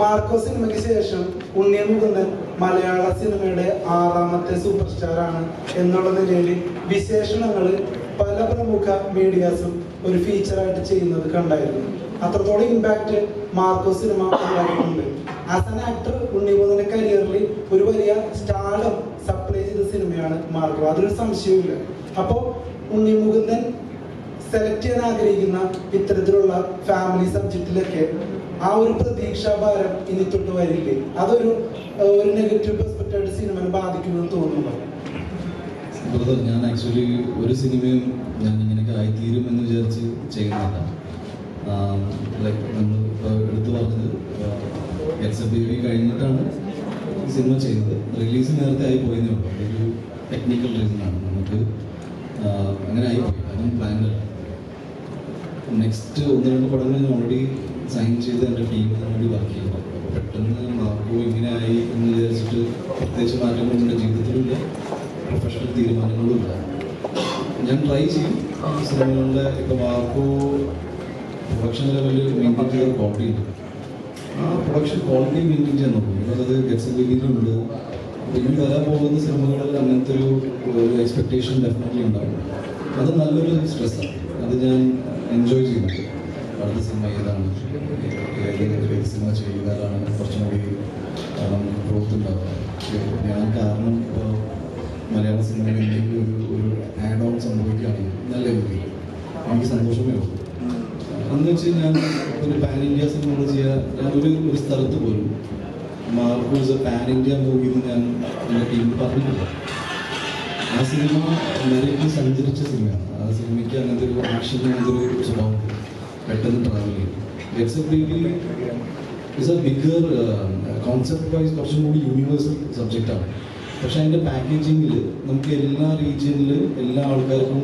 Marco ശേഷം ഉണ്ണി മുകുന്ദൻ മലയാള സിനിമയുടെ ആറാമത്തെ സൂപ്പർ സ്റ്റാർ ആണ് എന്നുള്ള നിലയിൽ വിശേഷണങ്ങൾ പല പ്രമുഖ മീഡിയാസും ഒരു ഫീച്ചറായിട്ട് ചെയ്യുന്നത് കണ്ടായിരുന്നു. അത്രത്തോളം ഇമ്പാക്റ്റ് മാർക്കോ സിനിമ ഉണ്ടായിട്ടുണ്ട്. ആസ് ആൻ ആക്ടർ ഉണ്ണി മുകുന്ദന്റെ കരിയറിൽ ഒരു വലിയ സ്റ്റാർഡം സപ്ലൈ ചെയ്ത സിനിമയാണ് മാർക്കോ. അതൊരു സംശയമില്ല അപ്പോൾ ഉണ്ണി മുകുന്ദൻ സെലക്ട് ചെയ്യാൻ ആഗ്രഹിക്കുന്ന ഇത്തരത്തിലുള്ള ഫാമിലി സബ്ജക്റ്റിലൊക്കെ ആ ഒരു പ്രതീക്ഷാഭാരം ഇനി തൊട്ട് വരില്ലേ? അതൊരു ഒരു നെഗറ്റീവ് പെർസ്പെക്റ്റീവ് സിനിമയെ ബാധിക്കുമെന്ന് തോന്നുന്നു ഞാൻ ആക്ച്വലി ഒരു സിനിമയും ഞാൻ ഇങ്ങനെയൊക്കെ ആയിത്തീരും എന്ന് വിചാരിച്ച് ചെയ്യുന്നില്ല. ലൈക്ക് നമ്മൾ എടുത്തു പറഞ്ഞത് എക്സ് ബേബി കഴിഞ്ഞിട്ടാണ് സിനിമ ചെയ്തത് റിലീസ് നേരത്തെ ആയി പോയെന്നേ ഉള്ളൂ. അതൊരു ടെക്നിക്കൽ റീസൺ ആണ്. നമുക്ക് അങ്ങനെ ആയിപ്പോയി അതും പ്ലാൻഡ് നെക്സ്റ്റ് ഒന്ന് രണ്ട് പടങ്ങൾ ഞാൻ ഓൾറെഡി സൈൻ ചെയ്ത് എന്റെ ടീം വേണ്ടി വർക്ക് ചെയ്യുന്നു. പെട്ടെന്ന് മാർക്കോ ഇങ്ങനെ ആയി എന്ന് വിചാരിച്ചിട്ട് പ്രത്യേകിച്ച് മാറ്റങ്ങൾ എന്റെ ജീവിതത്തിലില്ല. പ്രൊഫഷണൽ തീരുമാനങ്ങളുമില്ല. ഞാൻ ട്രൈ ചെയ്യും. സിനിമകളുടെ ഇപ്പോൾ മാർക്കോ പ്രൊഡക്ഷൻ ലെവലിൽ മെയിന്റെയിൻ ചെയ്ത ക്വാളിറ്റി ഉണ്ട്. ആ പ്രൊഡക്ഷൻ ക്വാളിറ്റി മെയിന്റെയിൻ ചെയ്യാൻ നോക്കും. ബിക്കോസ് അത് ഗെറ്റ്സ് ഉണ്ട്. ഇനി വരാൻ പോകുന്ന സിനിമകളിൽ അങ്ങനത്തെ ഒരു എക്സ്പെക്റ്റേഷൻ ഡെഫിനറ്റ്ലി ഉണ്ടാവും അത് നല്ലൊരു സ്ട്രെസ്സാണ് അത് ഞാൻ എൻജോയ് ചെയ്യുന്നുണ്ട് അടുത്ത സിനിമ ഏതാണ്? ഏതെങ്കിലും ഏത് സിനിമ ചെയ്താലാണ് കുറച്ചും കൂടി ഗ്രോത്ത് ഉണ്ടാവുക. ഞാൻ കാരണം ഇപ്പോൾ മലയാള സിനിമയിൽ എന്തെങ്കിലും ഒരു ഒരു ആഡ് ഓൺ സംഭവിക്കുകയാണെങ്കിൽ നല്ല രീതിയിൽ എനിക്ക് സന്തോഷമേ ഉള്ളൂ. എന്ന് വെച്ച് ഞാൻ ഒരു പാൻ ഇന്ത്യ സിനിമകൾ ചെയ്യാൻ ഞാൻ ഒരു ഒരു സ്ഥലത്ത് പോലും മാർക്കൂസ് പാൻ ഇന്ത്യ മൂവി എന്ന് ഞാൻ എന്റെ ടീമിൽ പറഞ്ഞിട്ടില്ല. ആ സിനിമ മെറിറ്റിൽ സഞ്ചരിച്ച സിനിമയാണ്. ആ സിനിമയ്ക്ക് അങ്ങനത്തെ ഒരു ആക്ഷൻ അങ്ങനത്തെ ഒരു സ്വഭാവം പെട്ടെന്ന് ട്രാവൽ ചെയ്യും ex baby is a bigger concept wise കുറച്ചും കൂടി യൂണിവേഴ്സൽ സബ്ജക്റ്റാണ് പക്ഷേ അതിന്റെ പാക്കേജിങ്ങിൽ നമുക്ക് എല്ലാ റീജിയനിൽ എല്ലാ ആൾക്കാർക്കും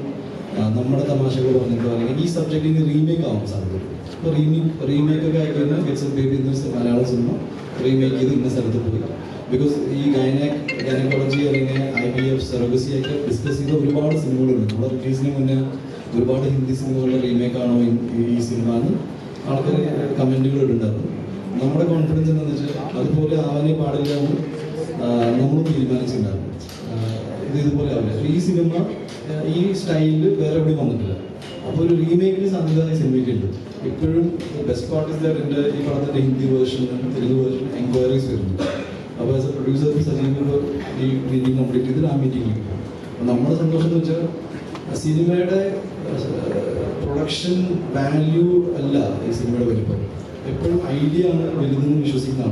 നമ്മുടെ തമാശകൾ പറഞ്ഞിട്ടോ അല്ലെങ്കിൽ ഈ സബ്ജക്റ്റിന് റീമേക്ക് ആവാൻ സാധ്യത ഇപ്പോൾ റീമേക്ക് റീമേക്ക് ഒക്കെ ആയിക്കഴിഞ്ഞാൽ ബേബി എന്ന മലയാള സിനിമ റീമേക്ക് ചെയ്ത് ഇന്ന സ്ഥലത്ത് പോയി. ബിക്കോസ് ഈ ഗൈനാക് ഗൈനക്കോളജി അല്ലെങ്കിൽ ഐ ബി എഫ് സെറോഗസി ഒക്കെ ഡിസ്കസ് ചെയ്ത ഒരുപാട് സിനിമകളുണ്ട്. നമ്മുടെ റിലീസിന് മുന്നേ ഒരുപാട് ഹിന്ദി സിനിമകളുടെ റീമേക്ക് ആണോ ഈ- സിനിമ എന്ന് ആൾക്കാർ കമന്റുകൾ ഇടുന്നുണ്ടായിരുന്നു നമ്മുടെ കോൺഫിഡൻസ് എന്താണെന്ന് വെച്ചാൽ അതുപോലെ ആവാനേ പാടില്ല എന്ന് നമ്മൾ തീരുമാനിച്ചിട്ടുണ്ടായിരുന്നു. ഇത് ഇതുപോലെ ആവില്ല. ഈ സിനിമ ഈ സ്റ്റൈലിൽ വേറെ എവിടെയും വന്നിട്ടില്ല. അപ്പോൾ ഒരു റീമേക്കിന് സാധ്യത ഈ സിനിമയ്ക്കുണ്ട് ഇപ്പോഴും ബെസ്റ്റ് പാർട്ട് ഇസ് ദാറ്റ് എന്റെ ഈ പടത്തിന്റെ Hindi version Telugu version enquiries വരുന്നുണ്ട്. അപ്പോൾ ആസ് എ പ്രൊഡ്യൂസർ സജീവ് ഈ മീറ്റിംഗ് കംപ്ലീറ്റ് ചെയ്തിട്ട് ആ മീറ്റിംഗിൽ അപ്പോൾ നമ്മുടെ സന്തോഷം എന്ന് വെച്ചാൽ സിനിമയുടെ പ്രൊഡക്ഷൻ വാല്യൂ അല്ല ഈ സിനിമയുടെ വലിപ്പം. എപ്പോഴും ഐഡിയ ആണ് വലുതെന്ന് വിശ്വസിക്കുന്ന